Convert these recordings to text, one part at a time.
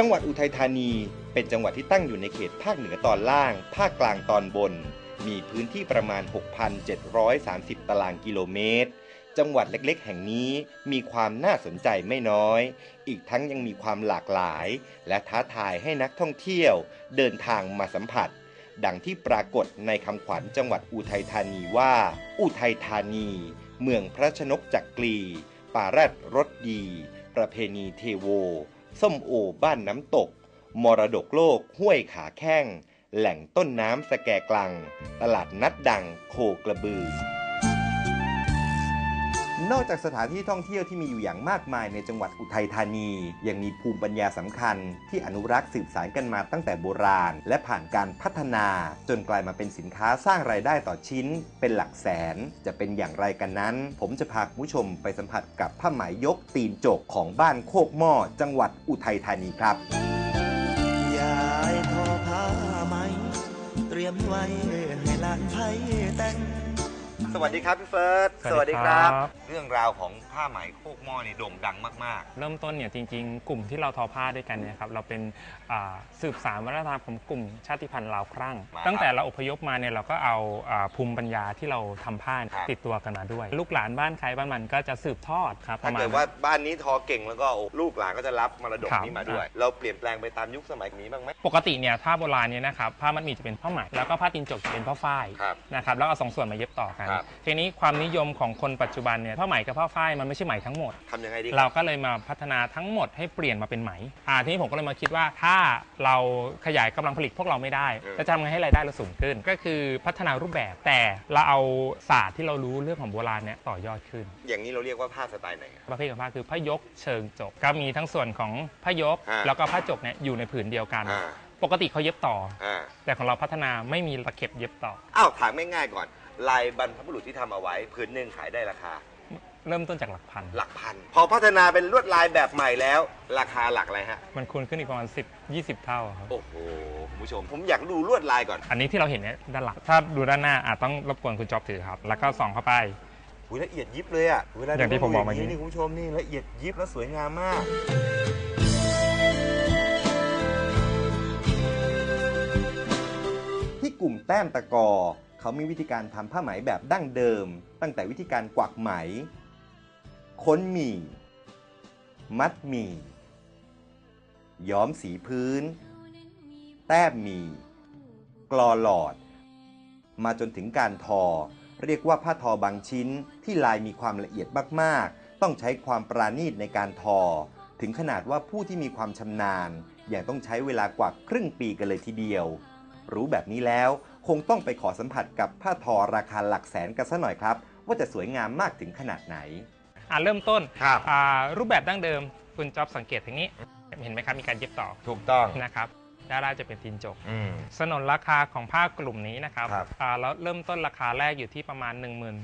จังหวัดอุทัยธานีเป็นจังหวัดที่ตั้งอยู่ในเขตภาคเหนือตอนล่าง ภาคกลางตอนบน มีพื้นที่ประมาณ 6,730 ตารางกิโลเมตร จังหวัดเล็กๆ แห่งนี้มีความน่าสนใจไม่น้อย อีกทั้งยังมีความหลากหลาย และท้าทายให้นักท่องเที่ยว เดินทางมาสัมผัส ดังที่ปรากฏในคำขวัญจังหวัดอุทัยธานีว่า อุทัยธานี เมืองพระชนกจักกรีป่าแรดรสดี ประเพณีเทโว ส้มโอบ้านน้ำตก มรดกโลกห้วยขาแข้ง แหล่งต้นน้ำสแกกลัง ตลาดนัดดังโคกระบือ นอกจากสถานที่ท่องเที่ยวที่มีอยู่อย่างมากมายในจังหวัดอุทัยธานี ยังมีภูมิปัญญาสำคัญ ที่อนุรักษ์สืบสานกันมาตั้งแต่โบราณ และผ่านการพัฒนา จนกลายมาเป็นสินค้าสร้างรายได้ต่อชิ้น เป็นหลักแสนจะเป็นอย่างไรกันนั้น ผมจะพาคุณผู้ชมไปสัมผัสกับผ้าไหมยกตีนจกของบ้านโคกหม้อจังหวัดอุทัยธานีครับยายทอผ้าไหมเตรียมไว้ให้หลานไทยแต่ง สวัสดีครับพี่เฟิร์สสวัสดีครับ เรื่องราวของผ้าไหมโคกหม้อนี่โด่งดังมากเริ่มต้นเนี่ยจริงๆ กลุ่มที่เราทอผ้าด้วยกันเนี่ยครับเราเป็นอ่าสืบสานวัฒนธรรมของกลุ่มชาติพันธุ์ลาวครั่งมาตั้งแต่เราอพยพมาเนี่ยเราก็เอาอ่าภูมิปัญญาที่เราทำผ้าครับติดตัวกันมาด้วย ลูกหลานบ้านใครบ้านมันก็จะสืบทอดครับๆปถ้าระมาณเกิดว่าบ้านนี้ทอเก่งแล้วก็โอ้ลูกหลานก็จะรับมรดกครับนี้มาด้วย เราเปลี่ยนแปลงไปตามยุคสมัยนี้บ้างไหมปกติเนี่ยผ้าโบราณเนี่ยนะครับผ้ามัดหมี่จะเป็นผ้าไหมแล้วก็ผ้าตีนจกจะเป็นผ้าฝ้ายครับนะครับแล้วเอาสองส่วนมาเย็บต่อกันครับทีนี้ความนิยมของคนปัจจุบันเนี่ยผ้าไหมกับผ้าฝ้ายมันไม่ใช่ไหมทั้งหมด ทำยังไงดีคเรารับก็เลยมาพัฒนาทั้งหมดให้เปลี่ยนมาเป็นไหมอ่าทีนี้ผมก็เลยมาคิดว่าถ้าเราขยายกำลังผลิตพวกเราไม่ได้เออจะทำไงให้รายได้เราสูงขึ้น ก็คือพัฒนารูปแบบแต่เราเอาศาสตร์ที่เรารู้เรื่องของโบราณเนี่ยต่อยอดขึ้น อย่างนี้เราเรียกว่าผ้าสไตล์ไหนครับ ประเภทของผ้าคือผ้ายกเชิงจกก็มีทั้งส่วนของผ้ายก อ่าแล้วก็ผ้าจกเนี่ยอยู่ในผืนเดียวกัน อ่า ปกติเขาเย็บต่อ อ่าแต่ของเราพัฒนาไม่มีตะเข็บเย็บต่อ อ้าวถามง่ายๆก่อน ลายบรรพบุรุษที่ทำเอาไว้พื้นหนึ่งขายได้ราคา เริ่มต้นจากหลักพัน หลักพัน พอพัฒนาเป็นลวดลายแบบใหม่แล้ว ราคาหลักอะไรฮะ มันคูณขึ้นอีกประมาณ10 20 เท่าครับ โอ้โหคุณผู้ชม ผมอยากดูลวดลายก่อนอันนี้ที่เราเห็นเนี่ยด้านหลัง ถ้าดูด้านหน้าอาจต้องรบกวนคุณจ๊อบถือครับ แล้วก็ส่องเข้าไปหุยละเอียดยิบเลยอะเวลาอย่างที่ผมบอกเมื่อกี้ ดูนี่คุณผู้ชมนี่ละเอียดยิบและสวยงามมาก ที่กลุ่มแต้มตะกอ เขามีวิธีการทำผ้าไหมแบบดั้งเดิม ตั้งแต่วิธีการกวักไหม ค้นหมี่ มัดหมี่ ย้อมสีพื้น แต้มหมี่ กลอหลอด มาจนถึงการทอ เรียกว่าผ้าทอบางชิ้นที่ลายมีความละเอียดมากๆ ต้องใช้ความปราณีตในการทอ ถึงขนาดว่าผู้ที่มีความชำนาญยังต้องใช้เวลากว่าครึ่งปีกันเลยทีเดียว รู้แบบนี้แล้ว คงต้องไปขอสัมผัสกับผ้าทอราคาหลักแสนกันซะหน่อยครับ ว่าจะสวยงามมากถึงขนาดไหน อ่าเริ่มต้นครับ อ่ารูปแบบดั้งเดิมคุณจ๊อบสังเกตอย่างนี้ เห็นไหมครับมีการเย็บต่อถูกต้อง นะครับ ด้านล่างจะเป็นตีนจก อืม สนนราคาของผ้ากลุ่มนี้นะครับครับ อ่าแล้วเริ่มต้นราคาแรกอยู่ที่ประมาณ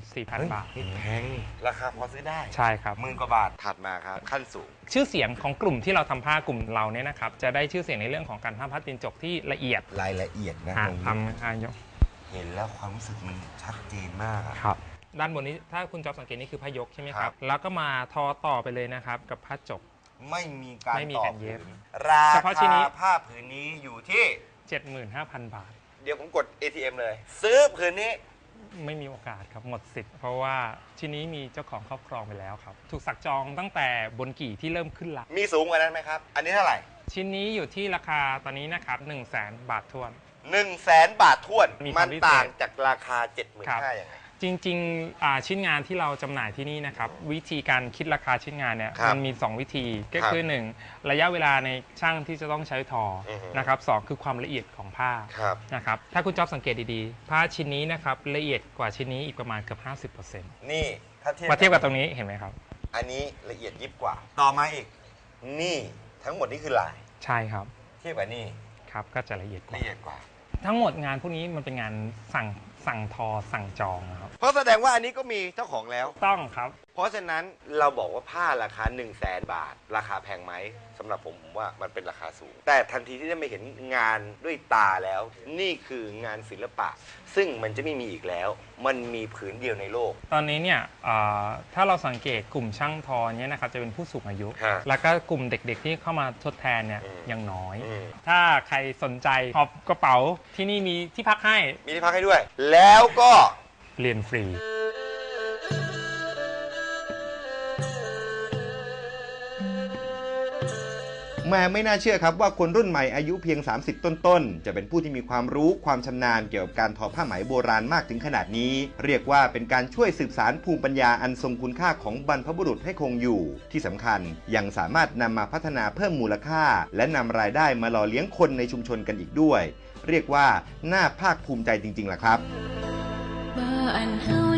14,000 บาทแพงราคาพอซื้อได้ใช่ครับ หมื่นกว่าบาทถัดมาครับ ขั้นสูง ชื่อเสียงของกลุ่มที่เราทำผ้ากลุ่มเราเนี่ยนะครับ จะได้ชื่อเสียงในเรื่องของการทำผ้าตีนจกที่ละเอียดรายละเอียดนะอะตรงทนี้ำอ่ายกเห็นแล้วความรู้สึกมันชัดเจนมากอะ ครับ ด้านบนนี้ถ้าคุณจอบสังเกตนี่คือผ้ายกใช่ไหมคครัรับ บ แล้วก็มาทอต่อไปเลยนะครับกับผ้าจก ไม่มีการไม่มีต่อการเย็บผืนราเฉพาะชิ้นนี้ คาผ้าผืนนี้อยู่ที่ 75,000 บาท เดี๋ยวผมกด ATM เลย ซื้อผืนนี้ ไม่มีโอกาสครับหมดสิทธิ์ เพราะว่าชิ้นนี้มีเจ้าของครอบครองไปแล้วครับ ถูกสักจองตั้งแต่บนกี่ที่เริ่มขึ้นหลัก มีสูงกว่านั้นไหมครับ อันนี้เท่าไหร่ชิ้นนี้อยู่ที่ราคาตอนนี้นะครับ1 0 0 0 0แบาททวน1นึ่งแสนบาททวน มีคมัวานมพิเศษ ต่างจากราคา 75,000ครับยังไง จริงๆอ่าชิ้นงานที่เราจำหน่ายที่นี่นะครับ วิธีการคิดราคาชิ้นงานเนี่ยครับมันมี 2 วิธีก็ครับคือ 1 ระยะเวลาในช่างที่จะต้องใช้ทอออฮึ นะครับสองคือความละเอียดของผ้าครับ นะครับถ้าคุณจ๊อบสังเกตดีๆ ผ้าชิ้นนี้นะครับละเอียดกว่าชิ้นนี้อีกประมาณเกือบ 50%นี่ถ้าเทียบมาเทียบกับตรงนี้เห็นไหมครับ อันนี้ละเอียดยิบกว่า ต่อมาอีก นี่ทั้งหมดนี่คือลาย ใช่ครับเทียบกับนี่ครับก็จะละเอียดกละว่าเอียดกว่า ทั้งหมดงานพวกนี้มันเป็นงานสั่ง สั่งทอสั่งจองนะครับ เพราะแสดงว่าอันนี้ก็มีเจ้าของแล้ว ต้องครับ เพราะฉะนั้นเราบอกว่าผ้าราคา 1 0 0 0 0แสนบาท ราคาแพงไหมสำหรับผมผมว่ามันเป็นราคาสูง แต่ทันทีที่ได้มาเห็นงานด้วยตาแล้ว นี่คืองานศิลปะ ซึ่งมันจะไม่มีอีกแล้ว มันมีผืนเดียวในโลก ตอนนี้เนี่ยเอ่อถ้าเราสังเกตกลุ่มช่างทอเนี่ยนะครับจะเป็นผู้สูงอายุ ฮะแล้วก็กลุ่มเด็กๆที่เข้ามาทดแทนเนี่ยอืม ยังน้อย อืมถ้าใครสนใจหอบกระเป๋าที่นี่มีที่พักให้ มีที่พักให้ด้วย แล้วก็เรียนฟรี แม่ไม่น่าเชื่อครับว่าคนรุ่นใหม่อายุเพียง 30 ต้นๆ จะเป็นผู้ที่มีความรู้ความชำนาญเกี่ยวกับการทอผ้าไหมโบราณมากถึงขนาดนี้ เรียกว่าเป็นการช่วยสืบสารภูมิปัญญาอันทรงคุณค่าของบรรพบุรุษให้คงอยู่ ที่สำคัญยังสามารถนำมาพัฒนาเพิ่มมูลค่า และนำรายได้มาหล่อเลี้ยงคนในชุมชนกันอีกด้วย เรียกว่าน่าภาคภูมิใจจริงๆล่ะครับบ้านเฮา